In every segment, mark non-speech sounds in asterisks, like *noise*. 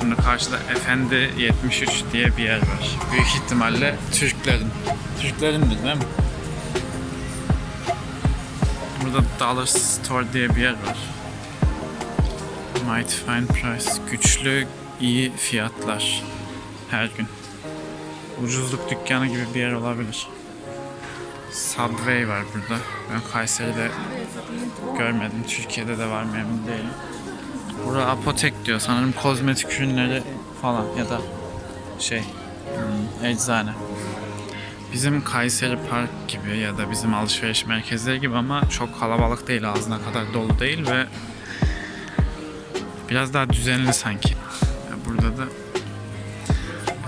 Şimdi karşıda Efendi 73 diye bir yer var. Büyük ihtimalle Türklerin. Türklerindir değil mi? Burada Dollar Store diye bir yer var. Mighty Fine Price. Güçlü, iyi fiyatlar. Her gün. Ucuzluk dükkanı gibi bir yer olabilir. Subway var burada. Ben Kayseri'de görmedim. Türkiye'de de var mı emin değilim. Burada apotek diyor. Sanırım kozmetik ürünleri falan ya da şey hmm, eczane. Bizim Kayseri Park gibi ya da bizim alışveriş merkezleri gibi ama çok kalabalık değil, ağzına kadar dolu değil ve biraz daha düzenli sanki. Burada da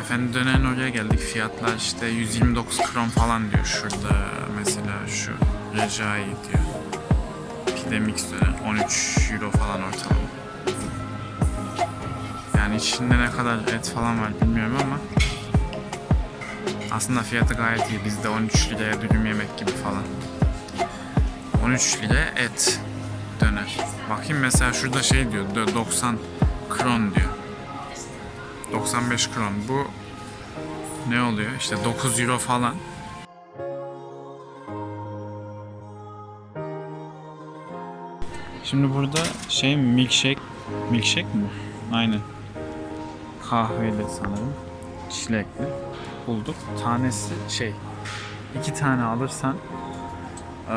Efendi dönerin oraya geldik. Fiyatlar işte 129 kron falan diyor şurada. Mesela şu Recai diyor. Pide mix döner 13 euro falan ortalama. Yani içinde ne kadar et falan var bilmiyorum ama aslında fiyatı gayet iyi. Bizde 13 liraya dürüm yemek gibi falan. 13 liraya et döner. Bakayım mesela şurada şey diyor 90 kron diyor. 95 kron. Bu ne oluyor? İşte 9 euro falan. Şimdi burada şey milkshake milkshake mi? Aynen. Kahveli sanırım. Çilekli. Bulduk. Tanesi şey. iki tane alırsan eee,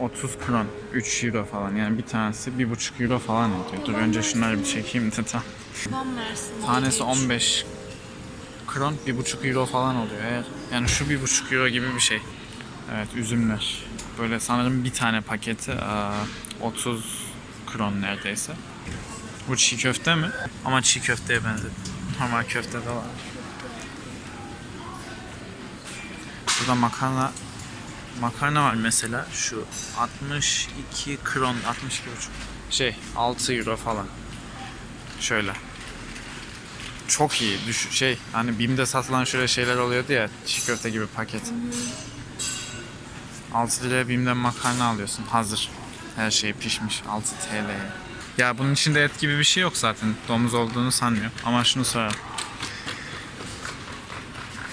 30 kron. 3 euro falan. Yani bir tanesi 1,5 euro falan ediyor. Dur önce şunları bir çekeyim de tam. Tanesi 15 kron, 1,5 euro falan oluyor. Eğer yani şu 1,5 euro gibi bir şey. Evet, üzümler. Böyle sanırım bir tane paketi aa, 30 kron neredeyse. Bu çiğ köfte mi? Ama çiğ köfteye benzedi. Normal köfte de var. Burada makarna makarna var mesela şu 62 kron 62 buçuk şey 6 euro falan şöyle çok iyi. Düş şey hani BİM'de satılan şöyle şeyler oluyordu ya çiğ köfte gibi paket. 6 liraya BİM'den makarna alıyorsun hazır. Her şey pişmiş 6 TL'ye. Ya bunun içinde et gibi bir şey yok zaten. Domuz olduğunu sanmıyorum. Ama şunu sorarım.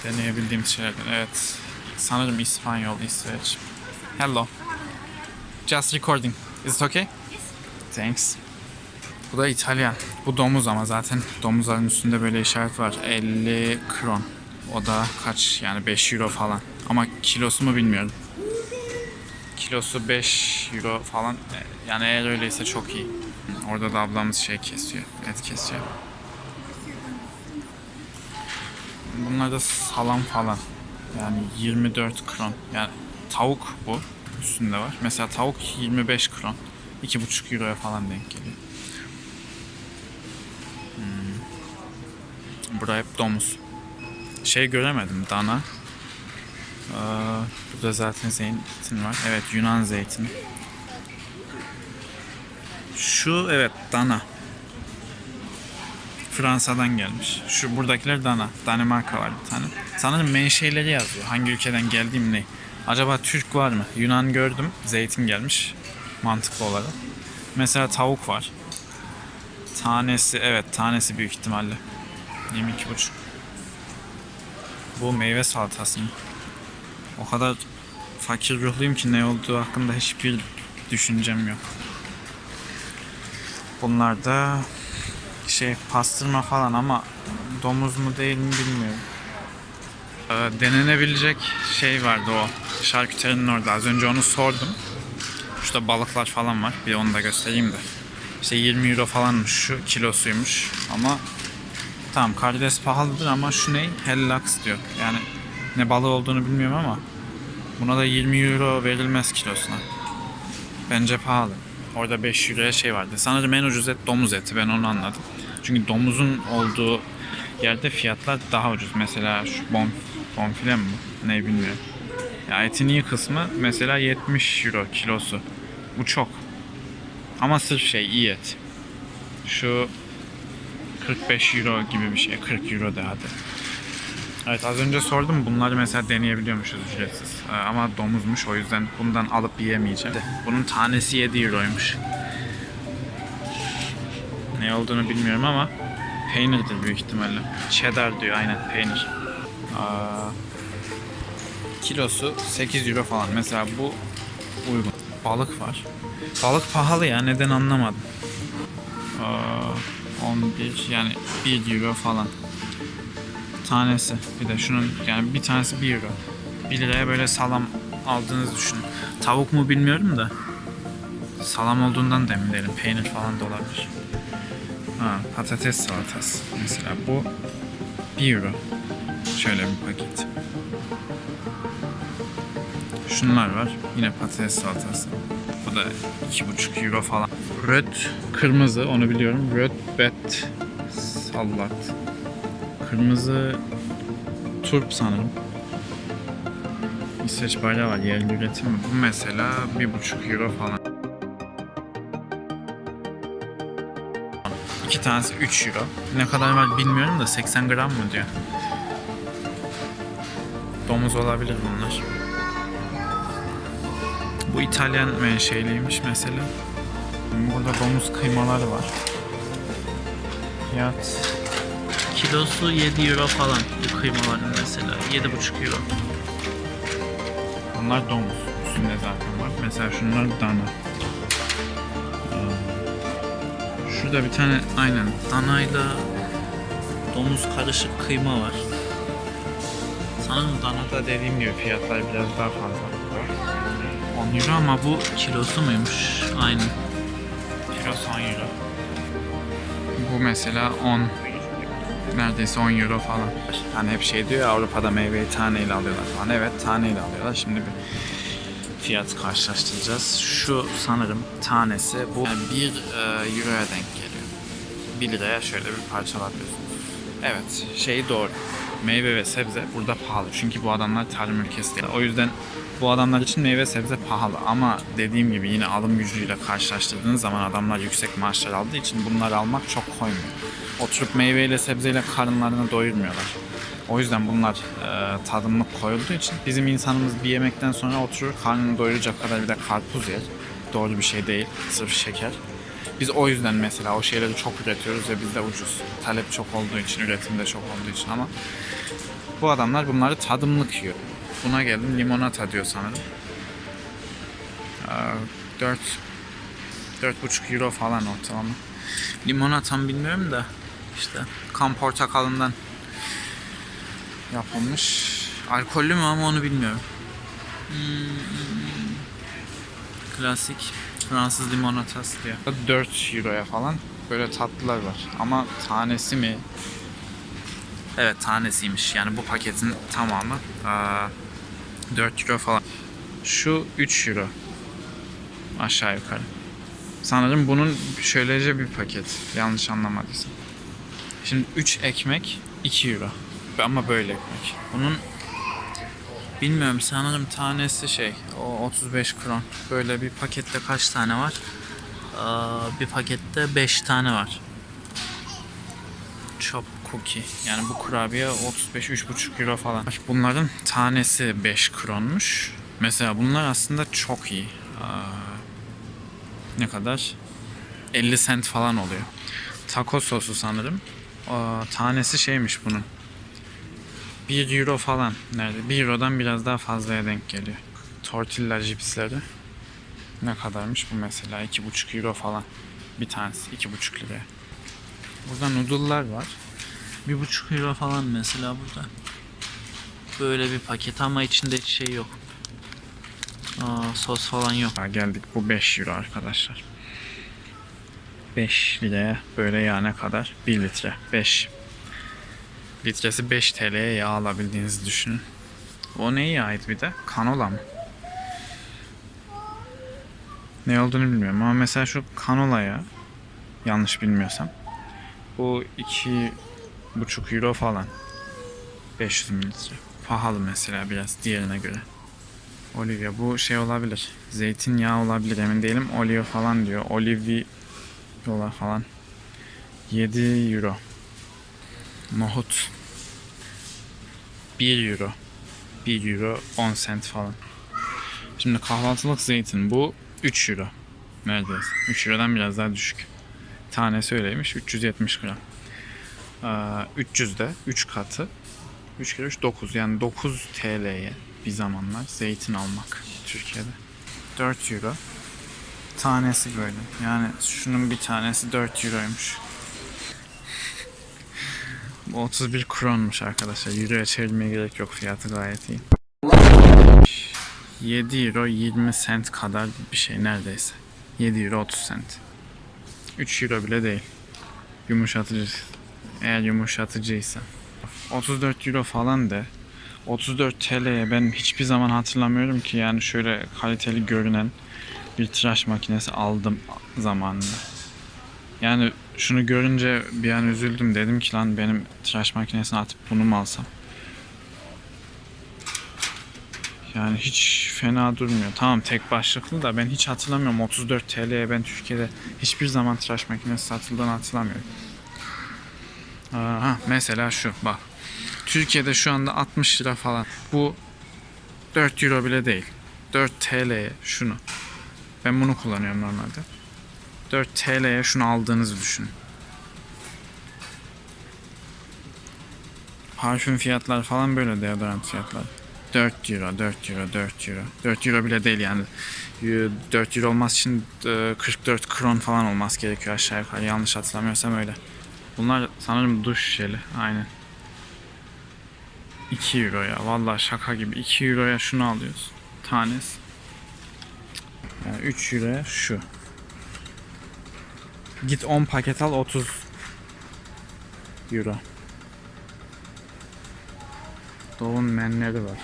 Deneyebildiğim şeylerden. Evet. Sanırım İspanyol, İsveç. Hello. Just recording. Is it okay? Thanks. Bu da İtalyan. Bu domuz ama zaten domuzların üstünde böyle işaret var. 50 kron. O da kaç yani 5 euro falan. Ama kilosu mu bilmiyorum. Kilosu 5 euro falan. Yani eğer öyleyse çok iyi. Orada da ablamız şey kesiyor. Et kesiyor. Bunlar da salam falan. Yani 24 kron. Yani tavuk bu. Üstünde var. Mesela tavuk 25 kron. 2,5 euroya falan denk geliyor. Burada hep domuz. Şey göremedim dana. Ee, burada zaten zeytin var. Evet Yunan zeytini. Şu evet dana. Fransa'dan gelmiş. Şu buradakiler dana. Danimarka var bir tane. Sanırım menşeleri yazıyor. Hangi ülkeden geldiğim ne? Acaba Türk var mı? Yunan gördüm. Zeytin gelmiş. Mantıklı olarak. Mesela tavuk var. Tanesi evet tanesi büyük ihtimalle. 22,5. Bu meyve salatası mı? O kadar fakir ruhluyum ki ne olduğu hakkında hiçbir düşüncem yok. Bunlar şey pastırma falan ama domuz mu değil mi bilmiyorum. Ee, denenebilecek şey vardı o şarküterinin orada. Az önce onu sordum. Şurada balıklar falan var. Bir onu da göstereyim de. İşte 20 euro falanmış şu kilosuymuş ama Tamam karides pahalıdır ama şu ne? Hellax diyor. Yani ne balığı olduğunu bilmiyorum ama buna da 20 euro verilmez kilosuna. Bence pahalı. Orada 5 euroya şey vardı. Sanırım en ucuz et domuz eti ben onu anladım. Çünkü domuzun olduğu yerde fiyatlar daha ucuz. Mesela şu bon, bonfile mi? Ne bilmiyorum. Ya etin iyi kısmı mesela 70 euro kilosu. Bu çok. Ama sırf şey iyi et. Şu 45 euro gibi bir şey. 40 euro de hadi. Evet az önce sordum bunları mesela deneyebiliyormuşuz ücretsiz. Ee, ama domuzmuş o yüzden bundan alıp yiyemeyeceğim. Bunun tanesi 7 euroymuş. Ne olduğunu bilmiyorum ama peynirdir büyük ihtimalle. Cheddar diyor aynen peynir. Aa, kilosu 8 euro falan. Mesela bu uygun. Balık var. Balık pahalı ya neden anlamadım. Aa, 11 yani 1 euro falan. Tanesi. Bir de şunun yani bir tanesi 1 euro. 1 liraya böyle salam aldığınızı düşünün. Tavuk mu bilmiyorum da. Salam olduğundan da emin değilim. Peynir falan da olabilir. Ha, patates salatası. Mesela bu 1 euro. Şöyle bir paket. Şunlar var. Yine patates salatası. Bu da 2,5 euro falan. Röt kırmızı onu biliyorum. Röt bet salat. Kırmızı turp sanırım. İsveç bayrağı var yerli üretim. Bu mesela 1,5 euro falan. İki tanesi 3 euro. Ne kadar var bilmiyorum da 80 gram mı diyor. Domuz olabilir bunlar. Bu İtalyan menşeliymiş mesela. Burada domuz kıymaları var. Fiyat Kilosu 7 euro falan bu kıymaların mesela. 7,5 euro. Bunlar domuz. Üstünde zaten var. Mesela şunlar dana. Ee, Şurada bir tane aynen Danayla domuz karışık kıyma var. Sanırım dana da dediğim gibi fiyatlar biraz daha fazla. 10 euro ama bu kilosu muymuş? Aynı. kilo 10 euro. Bu mesela 10 neredeyse 10 euro falan. Hani hep şey diyor ya, Avrupa'da meyveyi taneyle alıyorlar falan. Evet taneyle alıyorlar. Şimdi bir fiyat karşılaştıracağız. Şu sanırım tanesi bu 1 euroya denk geliyor. 1 liraya şöyle bir parça alabiliyorsunuz. Evet şey doğru. Meyve ve sebze burada pahalı. Çünkü bu adamlar tarım ülkesi değil. O yüzden bu adamlar için meyve sebze pahalı. Ama dediğim gibi yine alım gücüyle karşılaştırdığınız zaman adamlar yüksek maaşlar aldığı için bunları almak çok koymuyor. Oturup meyveyle sebzeyle karınlarını doyurmuyorlar. O yüzden bunlar e, tadımlık koyulduğu için bizim insanımız bir yemekten sonra oturur karnını doyuracak kadar bir de karpuz yer. Doğru bir şey değil. Sırf şeker. Biz o yüzden mesela o şeyleri çok üretiyoruz ve bizde ucuz. Talep çok olduğu için, üretim de çok olduğu için ama bu adamlar bunları tadımlık yiyor. Buna geldim limonata diyor sanırım. Ee, 4 4,5 euro falan ortalama. Limonatam bilmiyorum da işte kan portakalından yapılmış. Alkollü mü ama onu bilmiyorum. Hmm, klasik Fransız limonatası diyor. 4 euroya falan böyle tatlılar var. Ama tanesi mi? Evet tanesiymiş. Yani bu paketin tamamı aa, 4 euro falan. Şu 3 euro. Aşağı yukarı. Sanırım bunun şöylece bir paket. Yanlış anlamadıysam. Şimdi 3 ekmek 2 euro. Ama böyle ekmek. Bunun bilmiyorum sanırım tanesi şey o 35 kron. Böyle bir pakette kaç tane var? Aa, bir pakette 5 tane var. Chop cookie. Yani bu kurabiye 35 3,5 euro falan. Bunların tanesi 5 kronmuş. Mesela bunlar aslında çok iyi. Aa, ne kadar? 50 cent falan oluyor. Taco sosu sanırım. Tanesi şeymiş bunun. 1 euro falan. Nerede? 1 eurodan biraz daha fazlaya denk geliyor. Tortilla cipsleri. Ne kadarmış bu mesela? 2,5 euro falan. Bir tanesi 2,5 liraya. Burada noodle'lar var. 1,5 euro falan mesela burada. Böyle bir paket ama içinde hiç şey yok. Aa, sos falan yok. Ha, geldik bu 5 euro arkadaşlar. 5 liraya böyle yağ ne kadar? 1 litre. 5. Litresi 5 TL'ye yağ alabildiğinizi düşünün. O neye ait bir de? Kanola mı? Ne olduğunu bilmiyorum ama mesela şu kanola yağı yanlış bilmiyorsam bu 2,5 euro falan 500 mililitre. Pahalı mesela biraz diğerine göre. Olivia bu şey olabilir. Zeytinyağı olabilir emin değilim. Olio falan diyor. Oliviola falan. 7 euro. Nohut. 1 euro. 1 euro 10 cent falan. Şimdi kahvaltılık zeytin bu 3 euro. Neredeyse. 3 eurodan biraz daha düşük. Tanesi öyleymiş. 370 gram. Ee, 300'de 3 katı. 3 kere 3 9 yani 9 TL'ye bir zamanlar zeytin almak Türkiye'de. 4 euro. Tanesi böyle. Yani şunun bir tanesi 4 euroymuş. Bu 31 kronmuş arkadaşlar. Euroya çevirmeye gerek yok. Fiyatı gayet iyi. 7 euro 20 sent kadar bir şey neredeyse. 7 euro 30 sent. 3 euro bile değil. Yumuşatıcı. Eğer yumuşatıcıysa. 34 euro falan de 34 TL'ye ben hiçbir zaman hatırlamıyorum ki yani şöyle kaliteli görünen bir tıraş makinesi aldım zamanında. Yani şunu görünce bir an üzüldüm dedim ki lan benim tıraş makinesini atıp bunu mu alsam? Yani hiç fena durmuyor. Tamam tek başlıklı da ben hiç hatırlamıyorum. 34 TL'ye ben Türkiye'de hiçbir zaman tıraş makinesi satıldığını hatırlamıyorum. Aha, mesela şu bak. Türkiye'de şu anda 60 lira falan. Bu 4 euro bile değil. 4 TL'ye şunu. Ben bunu kullanıyorum normalde. 4 TL'ye şunu aldığınızı düşünün. Parfüm fiyatları falan böyle deodorant fiyatları. 4 euro, 4 euro, 4 euro. 4 euro bile değil yani. 4 euro olması için e, 44 kron falan olması gerekiyor aşağı yukarı. Yanlış hatırlamıyorsam öyle. Bunlar sanırım duş jeli. Aynen. 2 euro ya. Vallahi şaka gibi. 2 euroya şunu alıyoruz. Tanesi. Yani 3 euroya şu. Git 10 paket al 30 euro. Dove'un menleri var.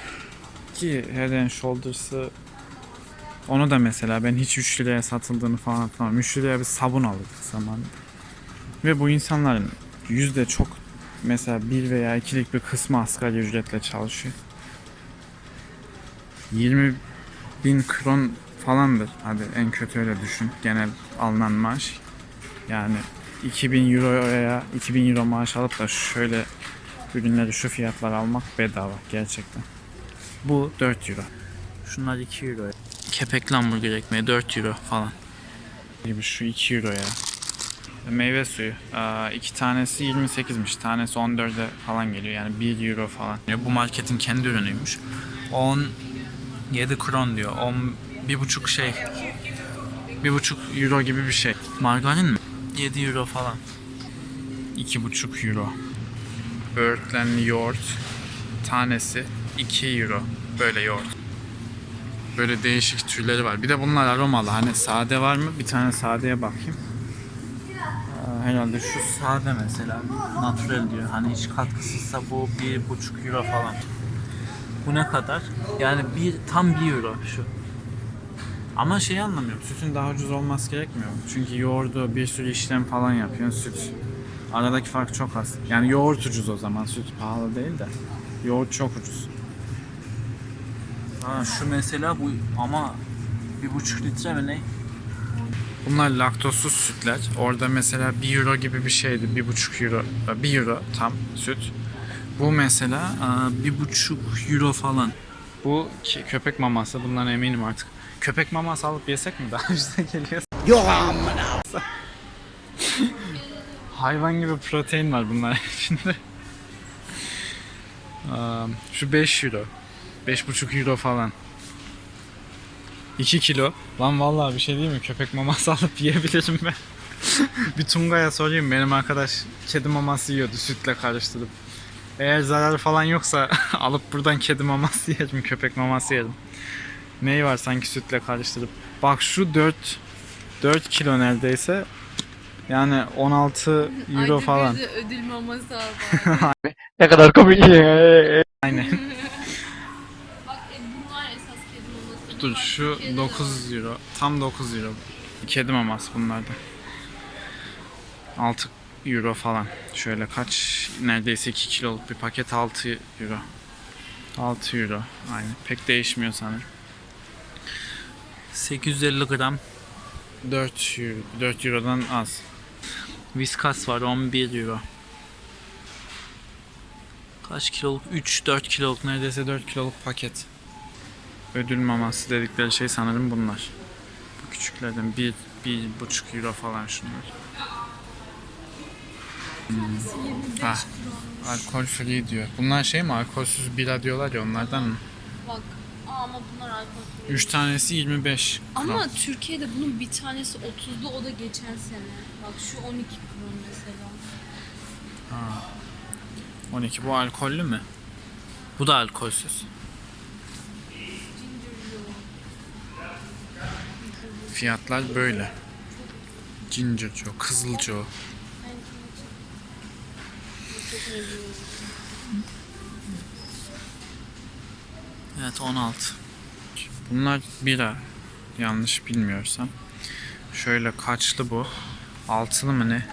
Ki Head and Shoulders'ı onu da mesela ben hiç 3 liraya satıldığını falan hatırlamıyorum. 3 liraya bir sabun aldık zamanında. Ve bu insanların yüzde çok mesela bir veya ikilik bir kısmı asgari ücretle çalışıyor. 20 bin kron falandır. Hadi en kötü öyle düşün. Genel alınan maaş. Yani 2000 euroya 2000 euro maaş alıp da şöyle ürünleri şu fiyatlar almak bedava gerçekten. Bu 4 euro. Şunlar 2 euro. Kepekli hamburger ekmeği 4 euro falan. Gibi şu 2 euro ya. Meyve suyu. Aa, iki tanesi 28'miş. Tanesi 14'e falan geliyor. Yani 1 euro falan. Bu marketin kendi ürünüymüş. 17 kron diyor. 10 bir buçuk şey. Bir buçuk euro gibi bir şey. Margarin mi? 7 euro falan. 2,5 euro. Böğürtlenli yoğurt tanesi 2 euro. Böyle yoğurt. Böyle değişik türleri var. Bir de bunlar aromalı. Hani sade var mı? Bir tane sadeye bakayım. Herhalde şu Sade mesela. Natural diyor. Hani hiç katkısızsa bu bir buçuk euro falan. Bu ne kadar? Yani bir tam 1 euro şu. Ama şeyi anlamıyorum. sütün daha ucuz olması gerekmiyor? Çünkü yoğurdu bir sürü işlem falan yapıyorsun. Süt aradaki fark çok az. Yani yoğurt ucuz o zaman. Süt pahalı değil de. Yoğurt çok ucuz. Ha, şu mesela bu ama bir buçuk litre mi ne? Bunlar laktozsuz sütler. Orada mesela 1 euro gibi bir şeydi. 1,5 euro. 1 euro tam süt. Bu mesela Aa, bir buçuk euro falan. bu köpek maması. Bundan eminim artık. Köpek maması alıp yesek mi daha ucuza geliyor? Yok amına. Hayvan gibi protein var bunlar *laughs* içinde. Aa, Şu 5 euro. 5,5 euro falan. 2 kilo. Lan vallahi bir şey değil mi? Köpek maması *laughs* alıp yiyebilirim ben. *laughs* bir Tunga'ya sorayım. Benim arkadaş kedi maması yiyordu sütle karıştırıp. Eğer zararı falan yoksa alıp buradan kedi maması yerim, köpek maması yerim. Neyi var sanki sütle karıştırıp. Bak şu 4 4 kilo neredeyse. Yani 16 euro Ayda falan. bir de ödül maması var. *laughs* Ne kadar komik. *laughs* Aynen. Bak e, bunlar esas kedi maması. Dur Bunlar şu Türkiye'de 9 euro. Tam 9 euro. Kedi maması bunlarda. 6 euro falan. Şöyle kaç neredeyse 2 kiloluk bir paket 6 euro. 6 euro. Aynen. Pek değişmiyor sanırım. 850 gram 4 euro. 4 eurodan az. Viskas var 11 euro. Kaç kiloluk? 3-4 kiloluk ne? Neredeyse 4 kiloluk paket. Ödül maması dedikleri şey sanırım bunlar. Bu küçüklerden 1 bir, bir buçuk euro falan şunlar. tanesi 25 Ha. kron. Alkol free diyor. Bunlar şey mi? Alkolsüz bira diyorlar ya onlardan mı? Bak ama bunlar alkol. 3 tanesi 25 Ama kron. Türkiye'de bunun bir tanesi 30'du o da geçen sene. Bak şu 12 kron mesela. 12 bu alkollü mü? Bu da alkolsüz. Ginger. Fiyatlar böyle. Ginger Joe, Kızıl Joe. Ben çok. Evet 16. Bunlar bira. Yanlış bilmiyorsam. Şöyle kaçlı bu? Altılı mı ne?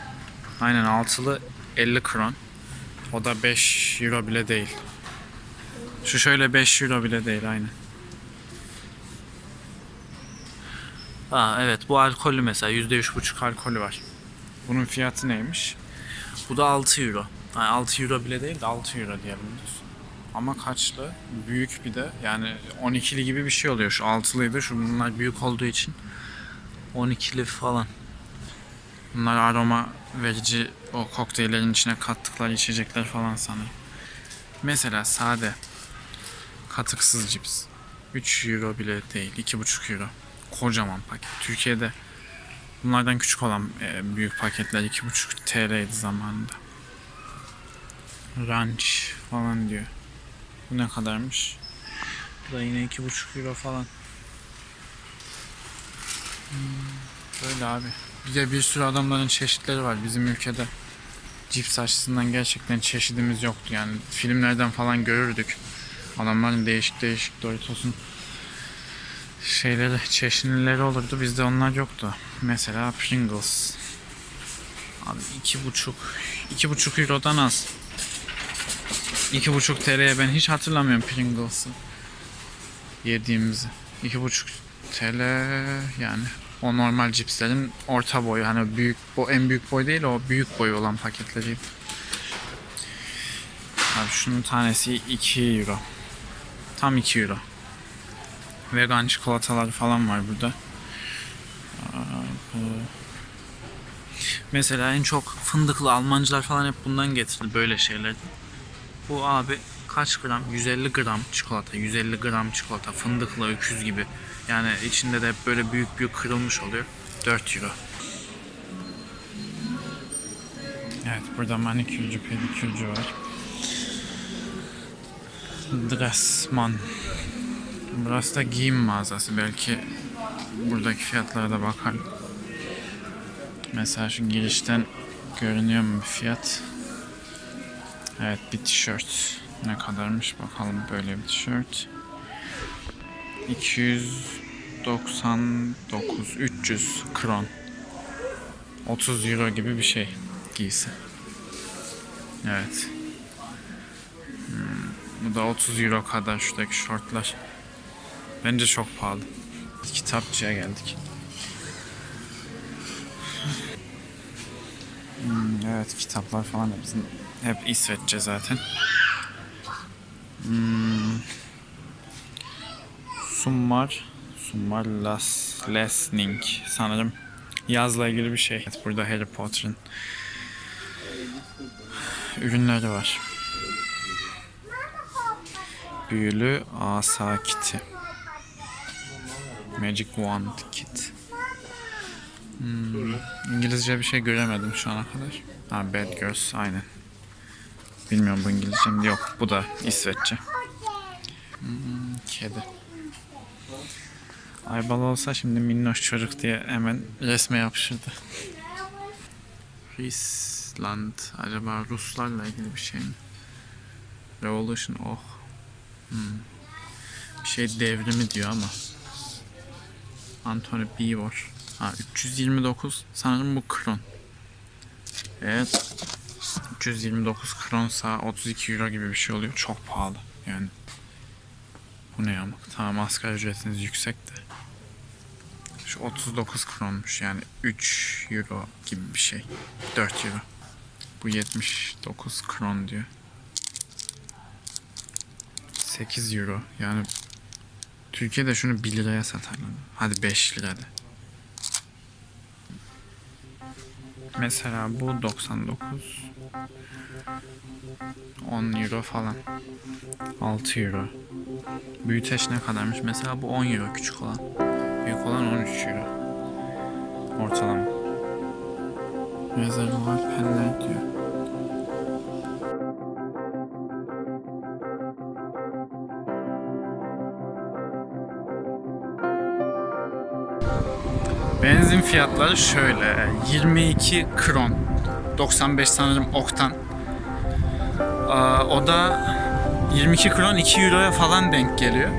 Aynen altılı 50 kron. O da 5 euro bile değil. Şu şöyle 5 euro bile değil aynen. Aa evet bu alkollü mesela %3,5 Alkolü var. Bunun fiyatı neymiş? Bu da 6 euro. Yani 6 euro bile değil de 6 euro diyebiliriz. Ama kaçlı? Büyük bir de yani 12'li gibi bir şey oluyor. Şu 6'lıydı. Şu bunlar büyük olduğu için 12'li falan. Bunlar aroma verici o kokteyllerin içine kattıkları içecekler falan sanırım. Mesela sade katıksız cips. 3 euro bile değil. 2,5 euro. Kocaman paket. Türkiye'de bunlardan küçük olan e, büyük paketler 2,5 TL'ydi zamanında. Ranch falan diyor. Bu ne kadarmış? Bu da yine 2,5 euro falan. Böyle abi. Bir de bir sürü adamların çeşitleri var bizim ülkede. Cips açısından gerçekten çeşidimiz yoktu yani. Filmlerden falan görürdük. Adamların değişik değişik Doritos'un şeyleri, çeşnileri olurdu. Bizde onlar yoktu. Mesela Pringles. Abi iki buçuk, iki buçuk eurodan az. İki buçuk TL'ye ben hiç hatırlamıyorum Pringles'ı. Yediğimizi. İki buçuk TL yani o normal cipslerin orta boyu hani büyük bu en büyük boy değil o büyük boyu olan paketleri. Abi şunun tanesi 2 euro. Tam 2 euro. Vegan çikolatalar falan var burada. Mesela en çok fındıklı Almancılar falan hep bundan getirdi böyle şeyler. Bu abi kaç gram? 150 gram çikolata. 150 gram çikolata. Fındıklı öküz gibi. Yani içinde de böyle büyük büyük kırılmış oluyor. 4 euro. Evet burada manikürcü pedikürcü var. Dressman. Burası da giyim mağazası. Belki buradaki fiyatlara da bakalım. Mesela şu girişten görünüyor mu bir fiyat? Evet bir tişört. Ne kadarmış bakalım böyle bir tişört. 299 300 kron. 30 euro gibi bir şey giysi. Evet. Hmm, bu da 30 euro kadar şuradaki şortlar. Bence çok pahalı. Kitapçıya geldik. Hmm, evet kitaplar falan da bizim hep İsveççe zaten. Hmm. Summar Summar Las Lesning sanırım yazla ilgili bir şey. Evet, burada Harry Potter'ın ürünleri var. Büyülü asa kiti. Magic Wand kit. Hmm, İngilizce bir şey göremedim şu ana kadar. Ha, Bad Girls aynen. Bilmiyorum bu İngilizce mi? Yok bu da İsveççe. Hmm, kedi. Aybal olsa şimdi minnoş çocuk diye hemen resme yapışırdı. Friesland. Acaba Ruslarla ilgili bir şey mi? Revolution oh. Hmm. Bir şey devrimi diyor ama. Anthony Beevor. Ha 329 sanırım bu kron. Evet. 329 kronsa 32 euro gibi bir şey oluyor. Çok pahalı yani. Bu ne yamak? Tamam asgari ücretiniz yüksek de. Şu 39 kronmuş yani 3 euro gibi bir şey. 4 euro. Bu 79 kron diyor. 8 euro yani Türkiye'de şunu 1 liraya satarlar. Hadi 5 lirada. Mesela bu 99 10 euro falan. 6 euro. Büyüteç ne kadarmış? Mesela bu 10 euro küçük olan. Büyük olan 13 euro. Ortalama. Rezervuar penler diyor Benzin fiyatları şöyle 22 kron 95 sanırım oktan o da 22 kron 2 euroya falan denk geliyor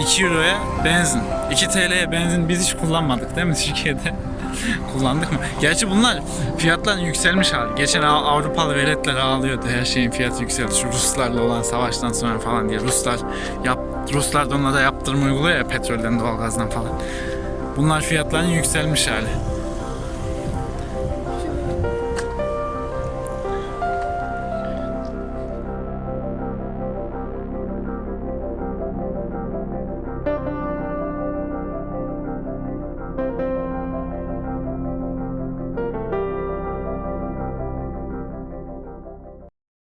2 euroya benzin 2 TL'ye benzin biz hiç kullanmadık değil mi Türkiye'de *laughs* kullandık mı? Gerçi bunlar fiyatların yükselmiş hali. Geçen Av- Avrupalı veletler ağlıyordu her şeyin fiyatı yükseldi. Şu Ruslarla olan savaştan sonra falan diye. Ruslar yap, Ruslar da onlara yaptırım uyguluyor ya petrolden doğalgazdan falan. Bunlar fiyatların yükselmiş hali.